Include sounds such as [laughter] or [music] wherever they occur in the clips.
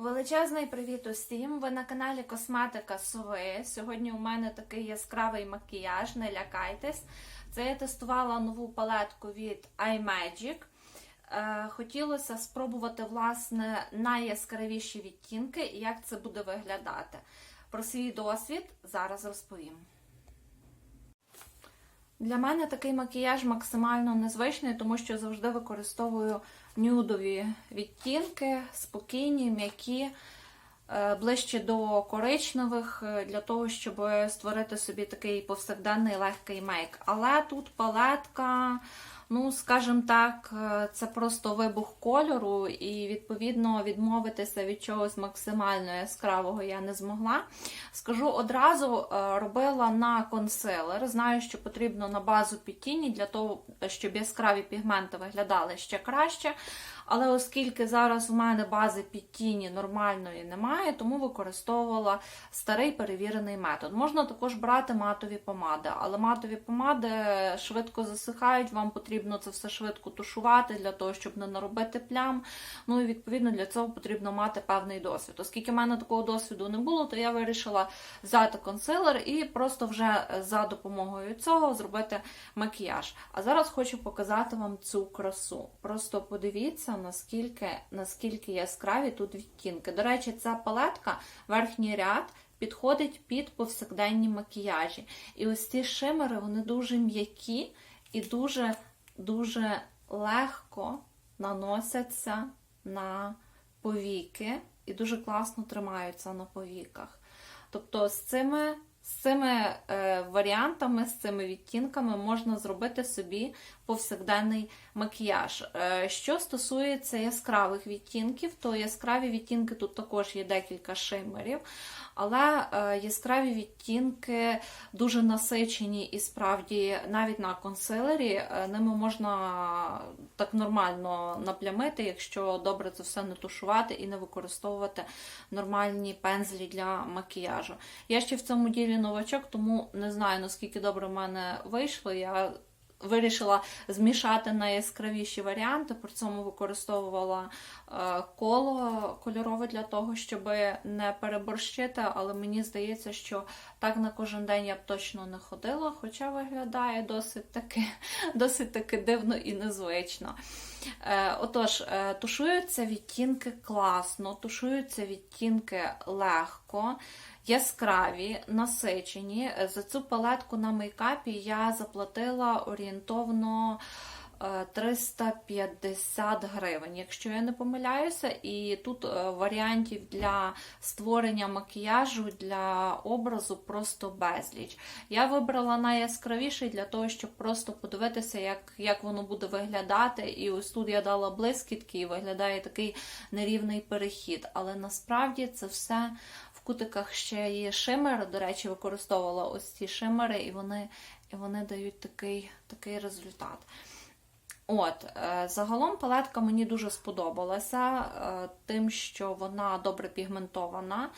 Величезний привіт усім! Ви на каналі Косметика Сови. Сьогодні у мене такий яскравий макіяж, не лякайтесь. Це я тестувала нову палетку від iMagic. Е, Хотілося спробувати власне найяскравіші відтінки і як це буде виглядати. Про свій досвід зараз розповім. Для мене такий макіяж максимально незвичний, тому що завжди використовую нюдові відтінки, спокійні, м'які, ближче до коричневих, е, для того, щоб створити собі такий повсякденний легкий мейк. Але тут палетка, ну, скажімо так, е, це просто вибух кольору, і, відповідно, відмовитися від чогось максимально яскравого я не змогла. Скажу одразу, е, робила на консилер. Знаю, що потрібно на базу під тіні для того, щоб яскраві пігменти виглядали ще краще. Але оскільки зараз у мене бази під тіні нормальної немає, тому використовувала старий перевірений метод. Можна також брати матові помади, але матові помади швидко засихають, вам потрібно це все швидко тушувати для того, щоб не наробити плям. Ну і відповідно для цього потрібно мати певний досвід. Оскільки в мене такого досвіду не було, то я вирішила взяти консилер і просто вже за допомогою цього зробити макіяж. А зараз хочу показати вам цю красу. Просто подивіться наскільки, наскільки яскраві тут відтінки. До речі, ця палетка, верхній ряд, підходить під повсякденні макіяжі. І ось ці шимери, вони дуже м'які і дуже, дуже легко наносяться на повіки і дуже класно тримаються на повіках. Тобто з цими з цими е, варіантами, з цими відтінками можна зробити собі повсякденний макіяж. Е, що стосується яскравих відтінків, то яскраві відтінки тут також є декілька шимерів, але е, яскраві відтінки дуже насичені і справді навіть на консилері е, ними можна так нормально наплямити, якщо добре це все не тушувати і не використовувати нормальні пензлі для макіяжу. Я ще в цьому ділі новачок, тому не знаю, наскільки добре в мене вийшло. Я Вирішила змішати найяскравіші варіанти, при цьому використовувала е, коло кольорове для того, щоб не переборщити, але мені здається, що так на кожен день я б точно не ходила, хоча виглядає досить таки [laughs] досить таки дивно і незвично. Е, отож, е, тушуються відтінки класно, тушуються відтінки легко яскраві, насичені. За цю палетку на мейкапі я заплатила орієнтовно 350 гривень, якщо я не помиляюся, і тут е, варіантів для створення макіяжу для образу просто безліч. Я вибрала найяскравіший для того, щоб просто подивитися, як як воно буде виглядати. І ось тут я дала блискітки, і виглядає такий нерівний перехід. Але насправді це все в кутиках ще є шимер. До речі, використовувала ось ці шимери, і вони і вони дають такий, такий результат. От, е, Загалом палетка мені дуже сподобалася, е, тим, що вона добре пігментована.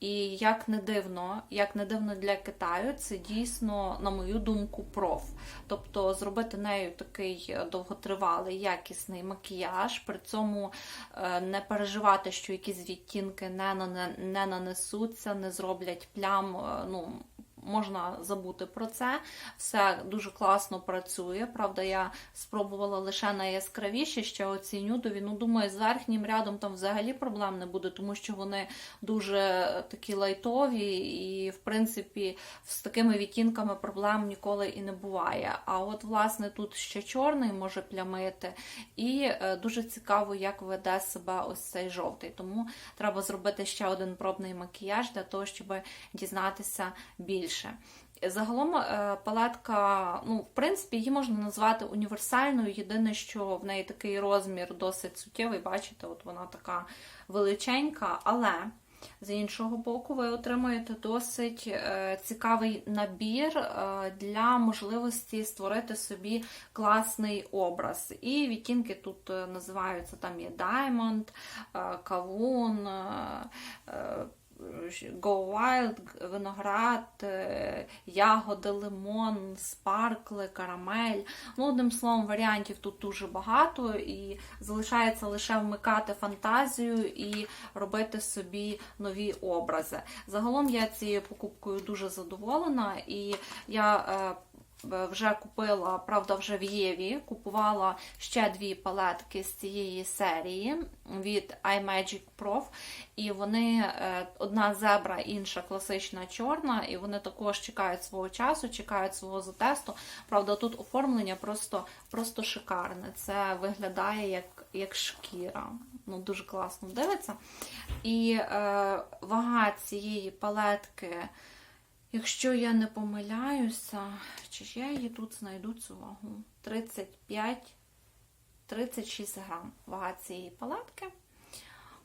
І як не дивно, як не дивно для Китаю, це дійсно, на мою думку, проф. Тобто зробити нею такий довготривалий, якісний макіяж, при цьому е, не переживати, що якісь відтінки не не нанесуться, не зроблять плям. ну, можна забути про це. Все дуже класно працює. Правда, я спробувала лише найяскравіші ще оці нюдові. Ну, думаю, з верхнім рядом там взагалі проблем не буде, тому що вони дуже такі лайтові, і, в принципі, з такими відтінками проблем ніколи і не буває. А от, власне, тут ще чорний може плямити, і е, дуже цікаво, як веде себе ось цей жовтий. Тому треба зробити ще один пробний макіяж для того, щоб дізнатися більше більше. Загалом е, палетка, ну, в принципі, її можна назвати універсальною. Єдине, що в неї такий розмір досить суттєвий, бачите, от вона така величенька, але. З іншого боку, ви отримуєте досить е, цікавий набір е, для можливості створити собі класний образ. І відтінки тут називаються там є Diamond, Кавун, Go Wild, виноград, е, ягоди, лимон, спаркли, карамель. Ну, одним словом, варіантів тут дуже багато, і залишається лише вмикати фантазію і робити собі нові образи. Загалом я цією покупкою дуже задоволена, і я. Е, вже купила, правда, вже в Єві. Купувала ще дві палетки з цієї серії від iMagic Prof. І вони е, одна зебра, інша класична чорна, і вони також чекають свого часу, чекають свого затесту. Правда, тут оформлення просто просто шикарне. Це виглядає як як шкіра. Ну, Дуже класно дивиться. І е, вага цієї палетки. Якщо я не помиляюся, чи ж я її тут знайду цю вагу? 35-36 грам вага цієї палетки.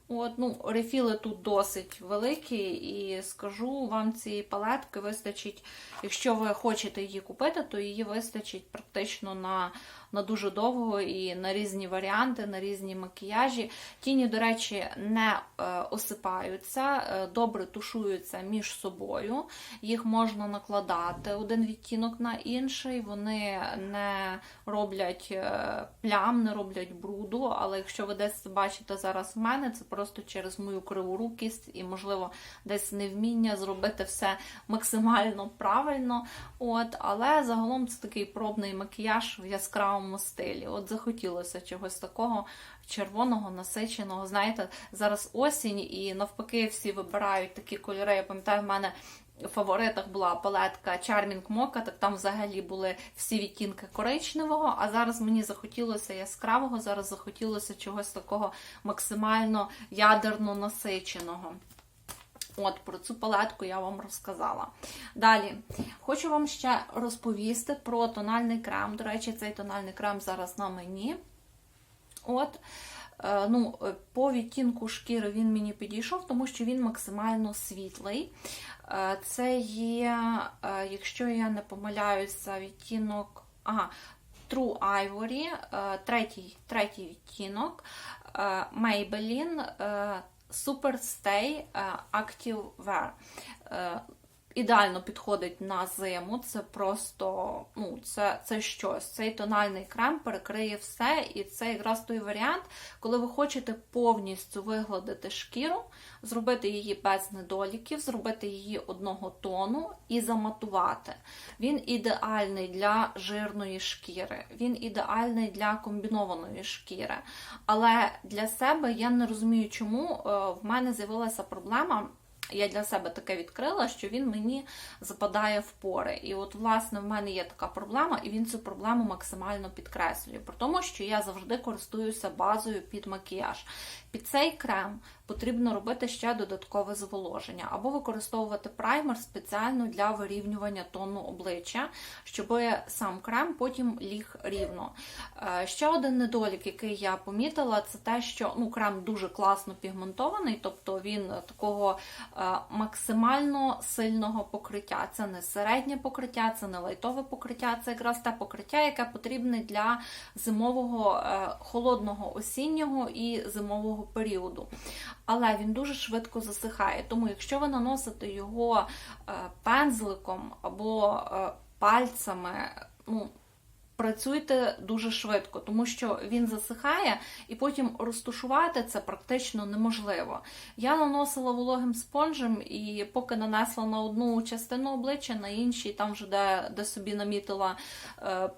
От, ну, Рефіли тут досить великі, і скажу вам, цієї палетки вистачить, якщо ви хочете її купити, то її вистачить практично на на дуже довго і на різні варіанти, на різні макіяжі. Тіні, до речі, не е, осипаються, е, добре тушуються між собою. Їх можна накладати один відтінок на інший, вони не роблять е, плям, не роблять бруду, але якщо ви десь бачите зараз в мене, це просто через мою криворукість і, можливо, десь невміння зробити все максимально правильно. От, Але загалом це такий пробний макіяж в яскравому яскравому стилі. От захотілося чогось такого червоного, насиченого. Знаєте, зараз осінь, і навпаки, всі вибирають такі кольори. Я пам'ятаю, в мене. В фаворитах була палетка Charming Mocha, так там взагалі були всі відтінки коричневого, а зараз мені захотілося яскравого, зараз захотілося чогось такого максимально ядерно насиченого. От, про цю палетку я вам розказала. Далі, хочу вам ще розповісти про тональний крем. До речі, цей тональний крем зараз на мені. От, е, ну, По відтінку шкіри він мені підійшов, тому що він максимально світлий. Е, це є, е, якщо я не помиляюся, відтінок. Ага, True Ivory, третій третій відтінок, Maybelline Super Stay е, Active Wear. Ідеально підходить на зиму, це просто ну, це це щось. Цей тональний крем перекриє все, і це якраз той варіант, коли ви хочете повністю вигладити шкіру, зробити її без недоліків, зробити її одного тону і заматувати. Він ідеальний для жирної шкіри, він ідеальний для комбінованої шкіри. Але для себе я не розумію, чому е, в мене з'явилася проблема я для себе таке відкрила, що він мені западає в пори. І от, власне, в мене є така проблема, і він цю проблему максимально підкреслює. При тому, що я завжди користуюся базою під макіяж. Під цей крем потрібно робити ще додаткове зволоження, або використовувати праймер спеціально для вирівнювання тону обличчя, щоб сам крем потім ліг рівно. Е, ще один недолік, який я помітила, це те, що ну, крем дуже класно пігментований, тобто він такого е, максимально сильного покриття. Це не середнє покриття, це не лайтове покриття, це якраз те покриття, яке потрібне для зимового е, холодного осіннього і зимового періоду але він дуже швидко засихає. Тому, якщо ви наносите його е, пензликом або е, пальцями, ну, Працюйте дуже швидко, тому що він засихає, і потім розтушувати це практично неможливо. Я наносила вологим спонжем, і поки нанесла на одну частину обличчя, на іншій, там вже де, де собі намітила е,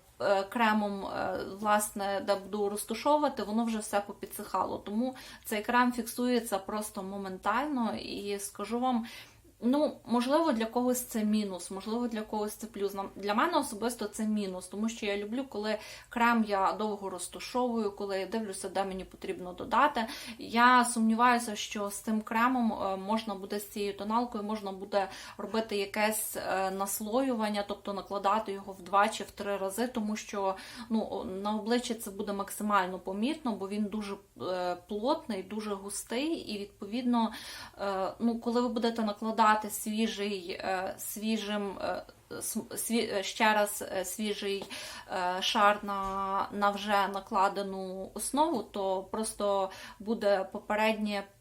кремом, е, власне, де буду розтушовувати, воно вже все попідсихало. Тому цей крем фіксується просто моментально і скажу вам. Ну, можливо, для когось це мінус, можливо, для когось це плюс. Для мене особисто це мінус, тому що я люблю, коли крем я довго розташовую, коли я дивлюся, де мені потрібно додати. Я сумніваюся, що з цим кремом е, можна буде з цією тоналкою, можна буде робити якесь е, наслоювання, тобто накладати його в два чи в три рази, тому що ну, на обличчі це буде максимально помітно, бо він дуже е, плотний, дуже густий, і відповідно, ну, коли ви будете накладати додати свіжий, е, свіжим, е, сві, ще раз е, свіжий шар на, на вже накладену основу, то просто буде попереднє попе-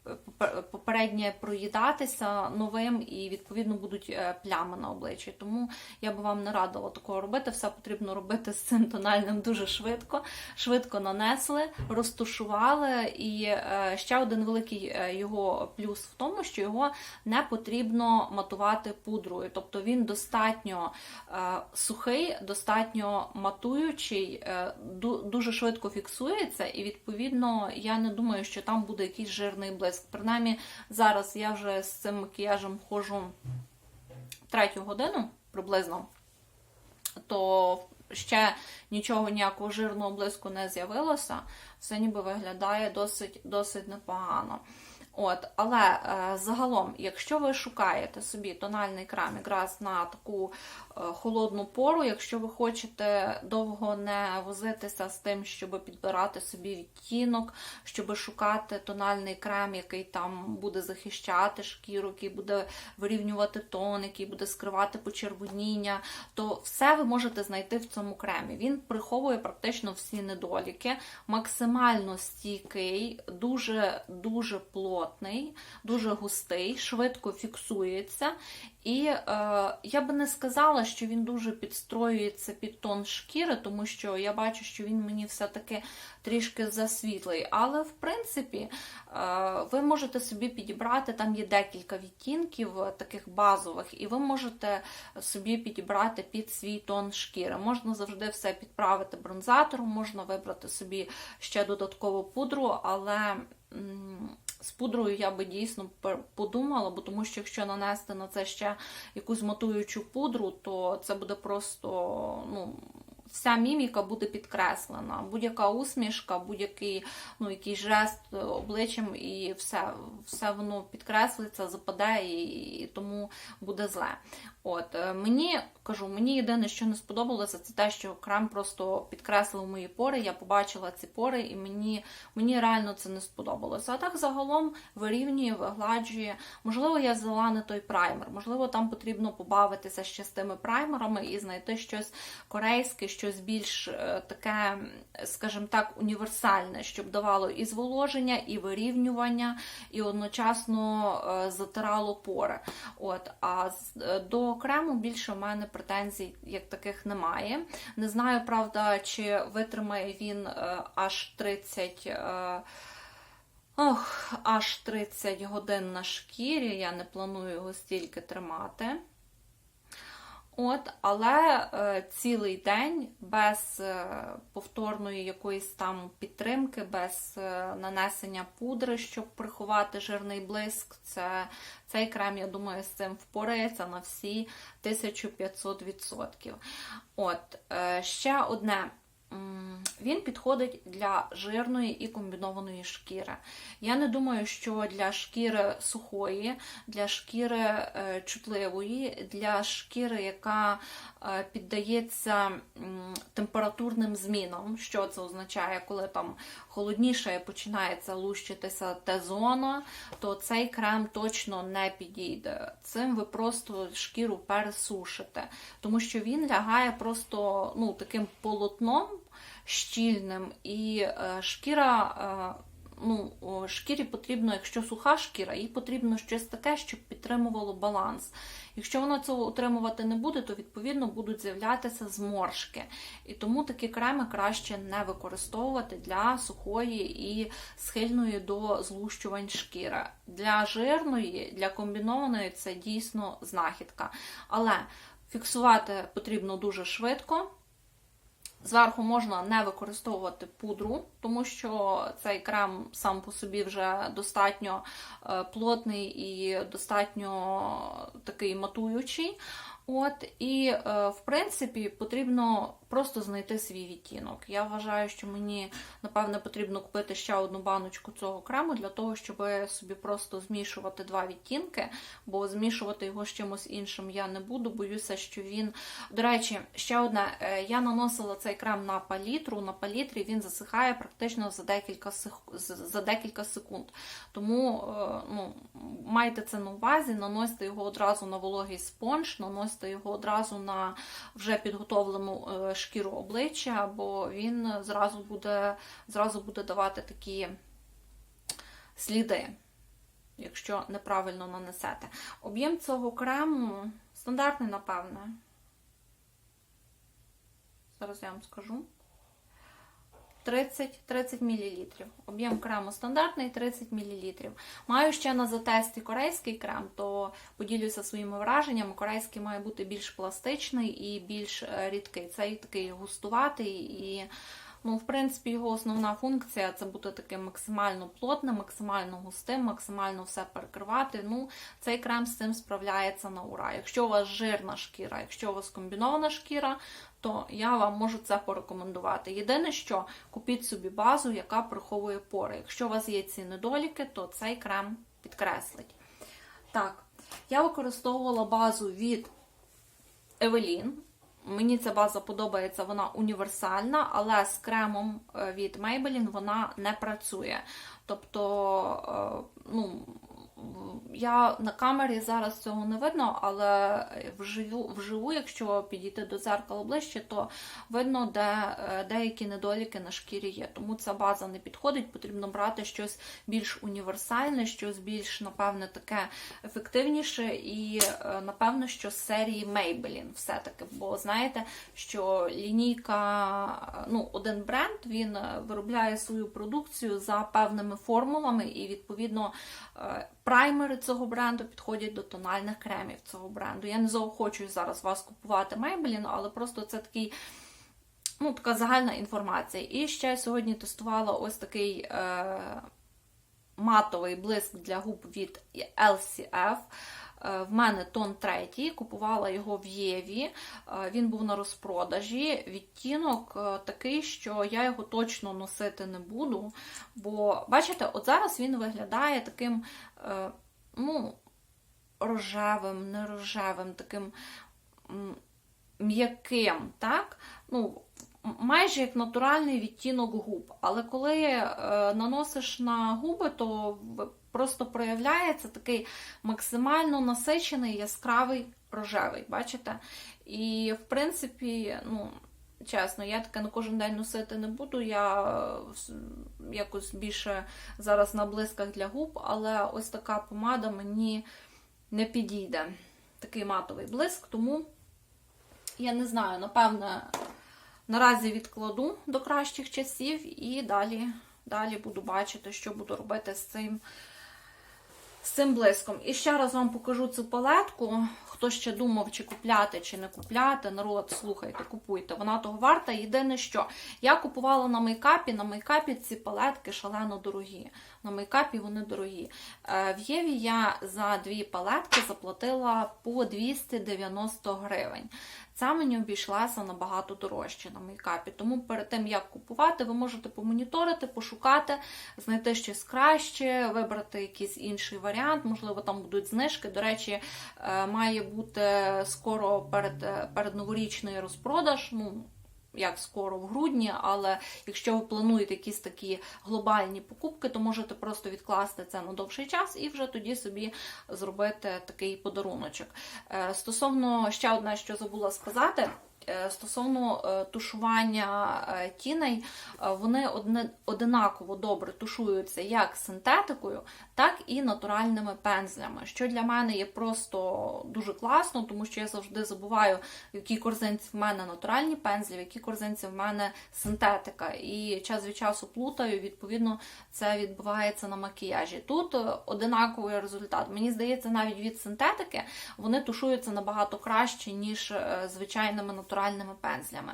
попереднє проїдатися новим і відповідно будуть е, плями на обличчі. Тому я би вам не радила такого робити. Все потрібно робити з цим тональним дуже швидко. Швидко нанесли, розтушували. І е, ще один великий е, його плюс в тому, що його не потрібно матувати пудрою. Тобто він достатньо сухий, достатньо матуючий, дуже швидко фіксується, і відповідно я не думаю, що там буде якийсь жирний блиск. Принаймні, зараз я вже з цим макіяжем ходжу третю годину приблизно, то ще нічого ніякого жирного блиску не з'явилося. Все ніби виглядає досить, досить непогано. От, але е, загалом, якщо ви шукаєте собі тональний крем якраз на таку е, холодну пору, якщо ви хочете довго не возитися з тим, щоб підбирати собі відтінок, щоб шукати тональний крем, який там буде захищати шкіру, який буде вирівнювати тон, який буде скривати почервоніння, то все ви можете знайти в цьому кремі. Він приховує практично всі недоліки, максимально стійкий, дуже дуже плотний, дуже густий, швидко фіксується. І е, я би не сказала, що він дуже підстроюється під тон шкіри, тому що я бачу, що він мені все-таки трішки засвітлий. Але в принципі е, ви можете собі підібрати, там є декілька відтінків таких базових, і ви можете собі підібрати під свій тон шкіри. Можна завжди все підправити бронзатором, можна вибрати собі ще додаткову пудру, але. З пудрою я би дійсно подумала, бо тому що якщо нанести на це ще якусь матуючу пудру, то це буде просто ну. Вся міміка буде підкреслена, будь-яка усмішка, будь-який ну, який жест обличчям, і все, все воно підкреслиться, западе, і тому буде зле. От е, мені кажу, мені єдине, що не сподобалося, це те, що крем просто підкреслив мої пори. Я побачила ці пори, і мені, мені реально це не сподобалося. А так загалом вирівнює, вигладжує. Можливо, я взяла не той праймер, можливо, там потрібно побавитися ще з тими праймерами і знайти щось корейське, щось більш е, таке, скажімо так, універсальне, щоб давало і зволоження, і вирівнювання, і одночасно е, затирало пори. От, а до крему більше в мене претензій як таких немає. Не знаю, правда, чи витримає він е, аж 30. е, Ох, аж 30 годин на шкірі. Я не планую його стільки тримати. От, але е, цілий день без е, повторної якоїсь там підтримки, без е, нанесення пудри, щоб приховати жирний блиск, це, цей крем, я думаю, з цим впорається на всі 1500%. От, е, ще одне. Він підходить для жирної і комбінованої шкіри. Я не думаю, що для шкіри сухої, для шкіри е, чутливої, для шкіри, яка е, піддається температурним змінам. Що це означає, коли там холодніше починається лущитися Т-зона, то цей крем точно не підійде. Цим ви просто шкіру пересушите, тому що він лягає просто ну, таким полотном щільним, і е, шкіра. Е, Ну, шкірі потрібно, якщо суха шкіра, їй потрібно щось таке, щоб підтримувало баланс. Якщо вона цього утримувати не буде, то відповідно будуть з'являтися зморшки. І тому такі креми краще не використовувати для сухої і схильної до злущувань шкіри. Для жирної, для комбінованої це дійсно знахідка. Але фіксувати потрібно дуже швидко. Зверху можна не використовувати пудру, тому що цей крем сам по собі вже достатньо е, плотний і достатньо такий матуючий. От, і, е, в принципі, потрібно просто знайти свій відтінок. Я вважаю, що мені, напевне, потрібно купити ще одну баночку цього крему для того, щоб собі просто змішувати два відтінки, бо змішувати його з чимось іншим я не буду. Боюся, що він. До речі, ще одне, е, я наносила цей крем на палітру. На палітрі він засихає практично за декілька, за декілька секунд. Тому е, ну, майте це на увазі, наносьте його одразу на вологий спонж, наносьте його одразу на вже підготовлену е, шкіру обличчя, бо він зразу буде, зразу буде давати такі сліди. якщо неправильно нанесете. Об'єм цього крему стандартний, напевне. Зараз я вам скажу. 30-30 мл. Об'єм крему стандартний 30 мл. Маю ще на затесті корейський крем, то поділюся своїми враженнями. Корейський має бути більш пластичний і більш е, рідкий. Цей такий густуватий і. Ну, в принципі, його основна функція це бути таким максимально плотним, максимально густим, максимально все перекривати. Ну, цей крем з цим справляється на ура. Якщо у вас жирна шкіра, якщо у вас комбінована шкіра, то я вам можу це порекомендувати. Єдине, що купіть собі базу, яка приховує пори. Якщо у вас є ці недоліки, то цей крем підкреслить. Так, я використовувала базу від Evelyn. Мені ця база подобається, вона універсальна, але з кремом е, від Maybelline вона не працює. Тобто, е, ну, я на камері зараз цього не видно, але вживу, вживу, якщо підійти до дзеркала ближче, то видно, де е, деякі недоліки на шкірі є. Тому ця база не підходить, потрібно брати щось більш універсальне, щось більш, напевне, таке ефективніше, і е, напевно, що з серії Maybelline все-таки. Бо знаєте, що лінійка, ну, один бренд він виробляє свою продукцію за певними формулами, і відповідно праймери цього бренду підходять до тональних кремів цього бренду. Я не заохочую зараз вас купувати Maybelline, але просто це такий. Ну, така загальна інформація. І ще сьогодні тестувала ось такий е, матовий блиск для губ від LCF. Е, в мене тон третій, купувала його в Єві. Е, він був на розпродажі. Відтінок е, такий, що я його точно носити не буду. Бо, бачите, от зараз він виглядає таким ну, рожевим, не рожевим, таким м'яким. так? Ну, Майже як натуральний відтінок губ. Але коли наносиш на губи, то просто проявляється такий максимально насичений яскравий рожевий, бачите? І, в принципі, ну, чесно, я таке на кожен день носити не буду. Я якось більше зараз на блисках для губ, але ось така помада мені не підійде. Такий матовий блиск, тому я не знаю, напевне, наразі відкладу до кращих часів і далі, далі буду бачити, що буду робити з цим з цим блиском. І ще раз вам покажу цю палетку. Хто ще думав, чи купляти, чи не купляти. Народ, слухайте, купуйте. Вона того варта. Єдине, що я купувала на мейкапі. На мейкапі ці палетки шалено дорогі. На мейкапі вони дорогі. Е, в Єві я за дві палетки заплатила по 290 гривень. Ця мені обійшлася набагато дорожче на мейкапі. Тому перед тим, як купувати, ви можете помоніторити, пошукати, знайти щось краще, вибрати якийсь інший варіант, можливо, там будуть знижки. До речі, е, має бути скоро перед, перед новорічний розпродаж. ну, як скоро в грудні, але якщо ви плануєте якісь такі глобальні покупки, то можете просто відкласти це на довший час і вже тоді собі зробити такий подаруночок. Е, стосовно ще одне, що забула сказати. Е, стосовно е, тушування тіней, вони одинаково добре тушуються як синтетикою, так і натуральними пензлями, що для мене є просто дуже класно, тому що я завжди забуваю, в якій корзинці в мене натуральні пензлі, в якій корзинці в мене синтетика. І час від часу плутаю, відповідно, це відбувається на макіяжі. Тут одинаковий результат. Мені здається, навіть від синтетики вони тушуються набагато краще, ніж звичайними натуральними натуральними пензлями.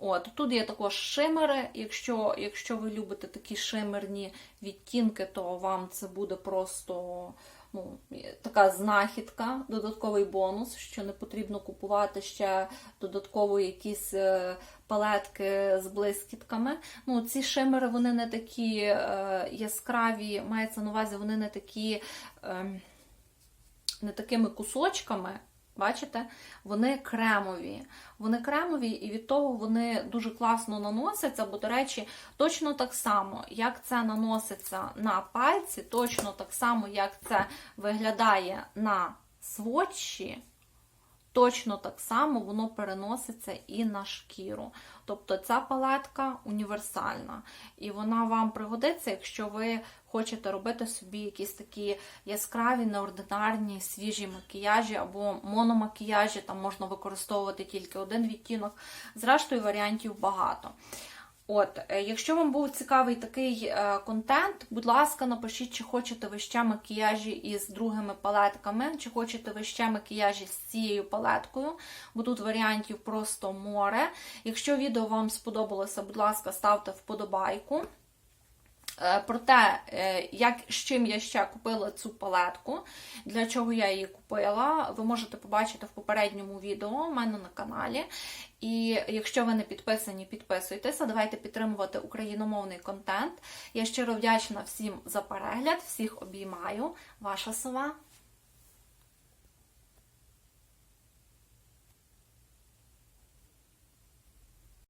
От, Тут є також шимери. Якщо якщо ви любите такі шимерні відтінки, то вам це буде просто ну, така знахідка, додатковий бонус, що не потрібно купувати ще додатково якісь е, палетки з блискітками. Ну, Ці шимери вони не такі е, яскраві, мається на увазі, вони не такі. Е, не такими кусочками, Бачите? Вони кремові. Вони кремові, і від того вони дуже класно наносяться, бо, до речі, точно так само, як це наноситься на пальці, точно так само, як це виглядає на сводчі, точно так само воно переноситься і на шкіру. Тобто ця палетка універсальна. І вона вам пригодиться, якщо ви хочете робити собі якісь такі яскраві, неординарні, свіжі макіяжі або мономакіяжі, там можна використовувати тільки один відтінок. Зрештою, варіантів багато. От, е, якщо вам був цікавий такий е, контент, будь ласка, напишіть, чи хочете ви ще макіяжі із другими палетками, чи хочете ви ще макіяжі з цією палеткою, бо тут варіантів просто море. Якщо відео вам сподобалося, будь ласка, ставте вподобайку. Е, Про те, е, як, з чим я ще купила цю палетку, для чого я її купила, ви можете побачити в попередньому відео у мене на каналі. І якщо ви не підписані, підписуйтеся. Давайте підтримувати україномовний контент. Я щиро вдячна всім за перегляд, всіх обіймаю. Ваша сова.